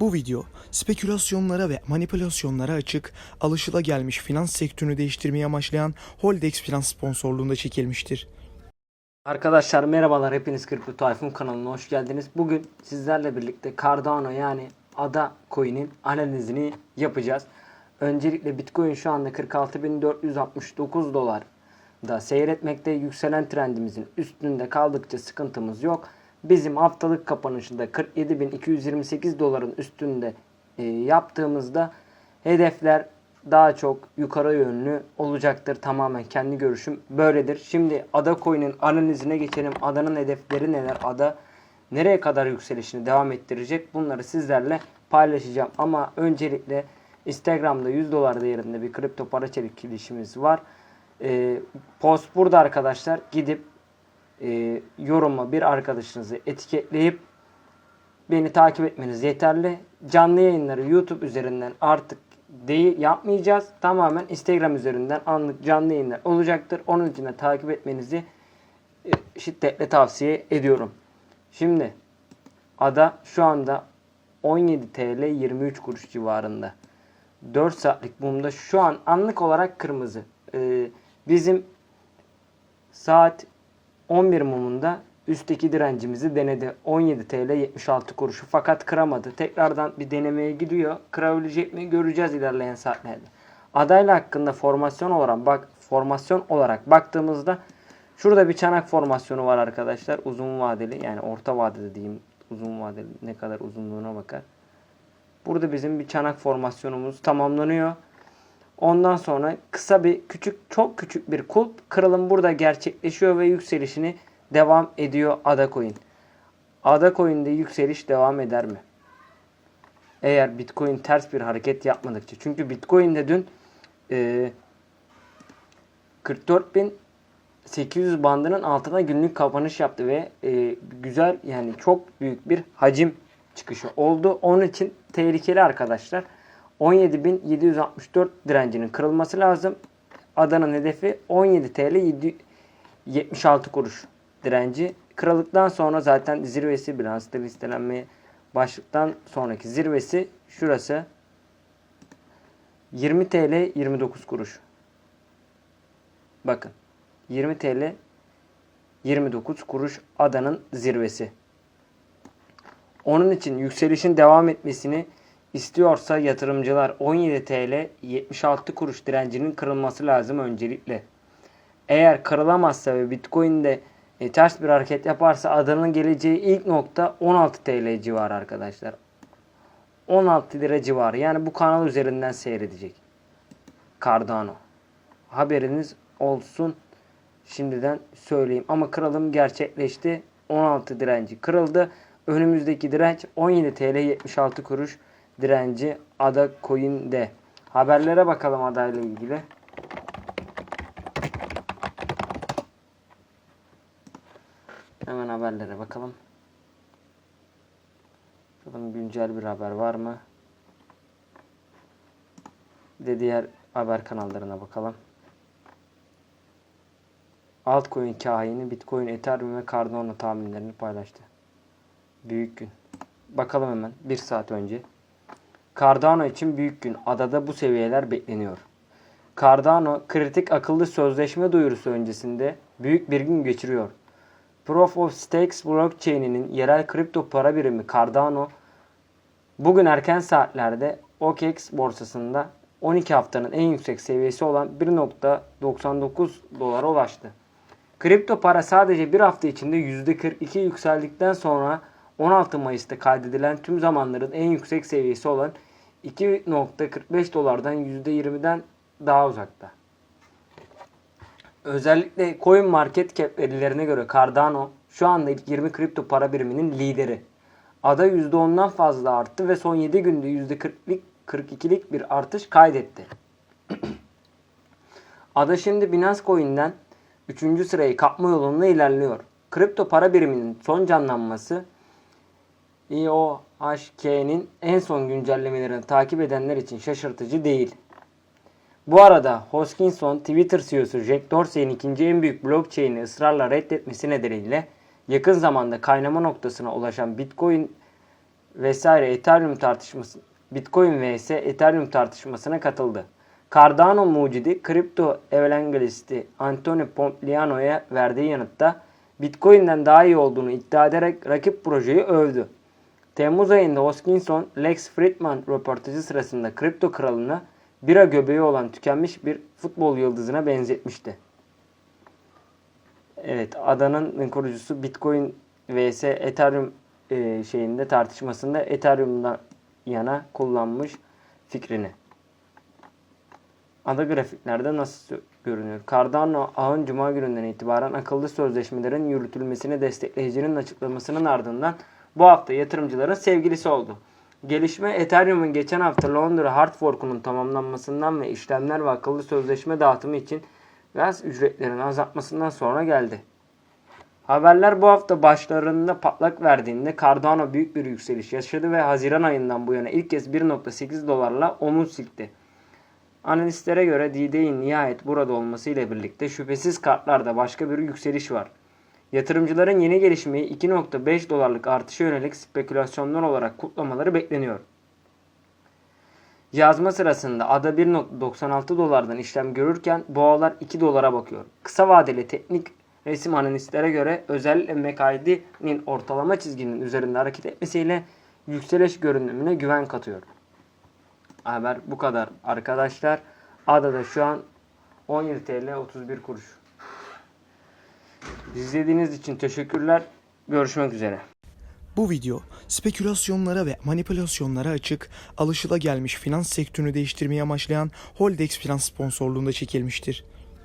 Bu video spekülasyonlara ve manipülasyonlara açık, alışılagelmiş finans sektörünü değiştirmeyi amaçlayan Holdex Finans sponsorluğunda çekilmiştir. Arkadaşlar merhabalar hepiniz Kripto Tayfun kanalına hoş geldiniz. Bugün sizlerle birlikte Cardano yani ADA coin'in analizini yapacağız. Öncelikle Bitcoin şu anda 46.469 dolar da seyretmekte. Yükselen trendimizin üstünde kaldıkça sıkıntımız yok. Bizim haftalık kapanışında 47.228 doların üstünde e, yaptığımızda hedefler daha çok yukarı yönlü olacaktır. Tamamen kendi görüşüm böyledir. Şimdi Ada Coin'in analizine geçelim. Ada'nın hedefleri neler? Ada nereye kadar yükselişini devam ettirecek? Bunları sizlerle paylaşacağım. Ama öncelikle Instagram'da 100 dolar değerinde bir kripto para çekilişimiz var. Ee, post burada arkadaşlar. Gidip e, yoruma bir arkadaşınızı etiketleyip beni takip etmeniz yeterli. Canlı yayınları YouTube üzerinden artık değil yapmayacağız. Tamamen Instagram üzerinden anlık canlı yayınlar olacaktır. Onun için de takip etmenizi e, şiddetle tavsiye ediyorum. Şimdi ada şu anda 17 TL 23 kuruş civarında. 4 saatlik mumda şu an anlık olarak kırmızı. Ee, bizim saat 11 mumunda üstteki direncimizi denedi. 17 TL 76 kuruşu fakat kıramadı. Tekrardan bir denemeye gidiyor. Kırabilecek mi göreceğiz ilerleyen saatlerde. Adayla hakkında formasyon olarak bak formasyon olarak baktığımızda şurada bir çanak formasyonu var arkadaşlar. Uzun vadeli yani orta vadede diyeyim. Uzun vadeli ne kadar uzunluğuna bakar. Burada bizim bir çanak formasyonumuz tamamlanıyor. Ondan sonra kısa bir küçük çok küçük bir kulp kırılım burada gerçekleşiyor ve yükselişini devam ediyor Ada Coin. Ada Coin'de yükseliş devam eder mi? Eğer Bitcoin ters bir hareket yapmadıkça. Çünkü Bitcoin'de dün e, 44.800 bandının altına günlük kapanış yaptı ve e, güzel yani çok büyük bir hacim çıkışı oldu. Onun için tehlikeli arkadaşlar. 17.764 direncinin kırılması lazım. Adanın hedefi 17 TL 7 76 kuruş direnci. Kırıldıktan sonra zaten zirvesi bilançta listelenmeye başlıktan sonraki zirvesi şurası 20 TL 29 kuruş. Bakın 20 TL 29 kuruş adanın zirvesi. Onun için yükselişin devam etmesini istiyorsa yatırımcılar 17 TL 76 kuruş direncinin kırılması lazım öncelikle. Eğer kırılamazsa ve Bitcoin'de e, ters bir hareket yaparsa adanın geleceği ilk nokta 16 TL civarı arkadaşlar. 16 lira civarı. Yani bu kanal üzerinden seyredecek. Cardano. Haberiniz olsun. Şimdiden söyleyeyim. Ama kırılım gerçekleşti. 16 direnci kırıldı. Önümüzdeki direnç 17 TL 76 kuruş direnci Ada Coin'de. Haberlere bakalım adayla ilgili. Hemen haberlere bakalım. Bakalım güncel bir haber var mı? Bir de diğer haber kanallarına bakalım. Altcoin kahini Bitcoin, Ethereum ve Cardano tahminlerini paylaştı. Büyük gün. Bakalım hemen bir saat önce. Cardano için büyük gün. Adada bu seviyeler bekleniyor. Cardano kritik akıllı sözleşme duyurusu öncesinde büyük bir gün geçiriyor. Proof of Stakes blockchain'inin yerel kripto para birimi Cardano bugün erken saatlerde OKEX borsasında 12 haftanın en yüksek seviyesi olan 1.99 dolara ulaştı. Kripto para sadece bir hafta içinde %42 yükseldikten sonra 16 Mayıs'ta kaydedilen tüm zamanların en yüksek seviyesi olan 2.45 dolardan %20'den daha uzakta. Özellikle Coin Market Cap verilerine göre Cardano şu anda ilk 20 kripto para biriminin lideri. Ada %10'dan fazla arttı ve son 7 günde %40'lik 42'lik bir artış kaydetti. Ada şimdi Binance Coin'den 3. sırayı kapma yolunda ilerliyor. Kripto para biriminin son canlanması IOHK'nin en son güncellemelerini takip edenler için şaşırtıcı değil. Bu arada Hoskinson Twitter CEO'su Jack Dorsey'in ikinci en büyük blockchain'i ısrarla reddetmesi nedeniyle yakın zamanda kaynama noktasına ulaşan Bitcoin vesaire Ethereum tartışması Bitcoin vs Ethereum tartışmasına katıldı. Cardano mucidi kripto evangelisti Antonio Pompliano'ya verdiği yanıtta Bitcoin'den daha iyi olduğunu iddia ederek rakip projeyi övdü. Temmuz ayında Hoskinson, Lex Fridman röportajı sırasında kripto kralını bira göbeği olan tükenmiş bir futbol yıldızına benzetmişti. Evet, adanın kurucusu Bitcoin vs Ethereum e, şeyinde tartışmasında Ethereum'dan yana kullanmış fikrini. Ada grafiklerde nasıl görünüyor? Cardano ağın cuma gününden itibaren akıllı sözleşmelerin yürütülmesini destekleyicinin açıklamasının ardından bu hafta yatırımcıların sevgilisi oldu. Gelişme Ethereum'un geçen hafta Londra hard fork'unun tamamlanmasından ve işlemler ve akıllı sözleşme dağıtımı için gaz ücretlerinin azaltmasından sonra geldi. Haberler bu hafta başlarında patlak verdiğinde Cardano büyük bir yükseliş yaşadı ve Haziran ayından bu yana ilk kez 1.8 dolarla omuz silkti. Analistlere göre D-Day'in nihayet burada olması ile birlikte şüphesiz kartlarda başka bir yükseliş var. Yatırımcıların yeni gelişmeyi 2.5 dolarlık artışa yönelik spekülasyonlar olarak kutlamaları bekleniyor. Yazma sırasında ada 1.96 dolardan işlem görürken boğalar 2 dolara bakıyor. Kısa vadeli teknik resim analistlere göre özellikle MACD'nin ortalama çizginin üzerinde hareket etmesiyle yükseliş görünümüne güven katıyor. Haber bu kadar arkadaşlar. Adada şu an 17 TL 31 kuruş. İzlediğiniz için teşekkürler. Görüşmek üzere. Bu video spekülasyonlara ve manipülasyonlara açık, alışılagelmiş finans sektörünü değiştirmeyi amaçlayan Holdex Finans sponsorluğunda çekilmiştir.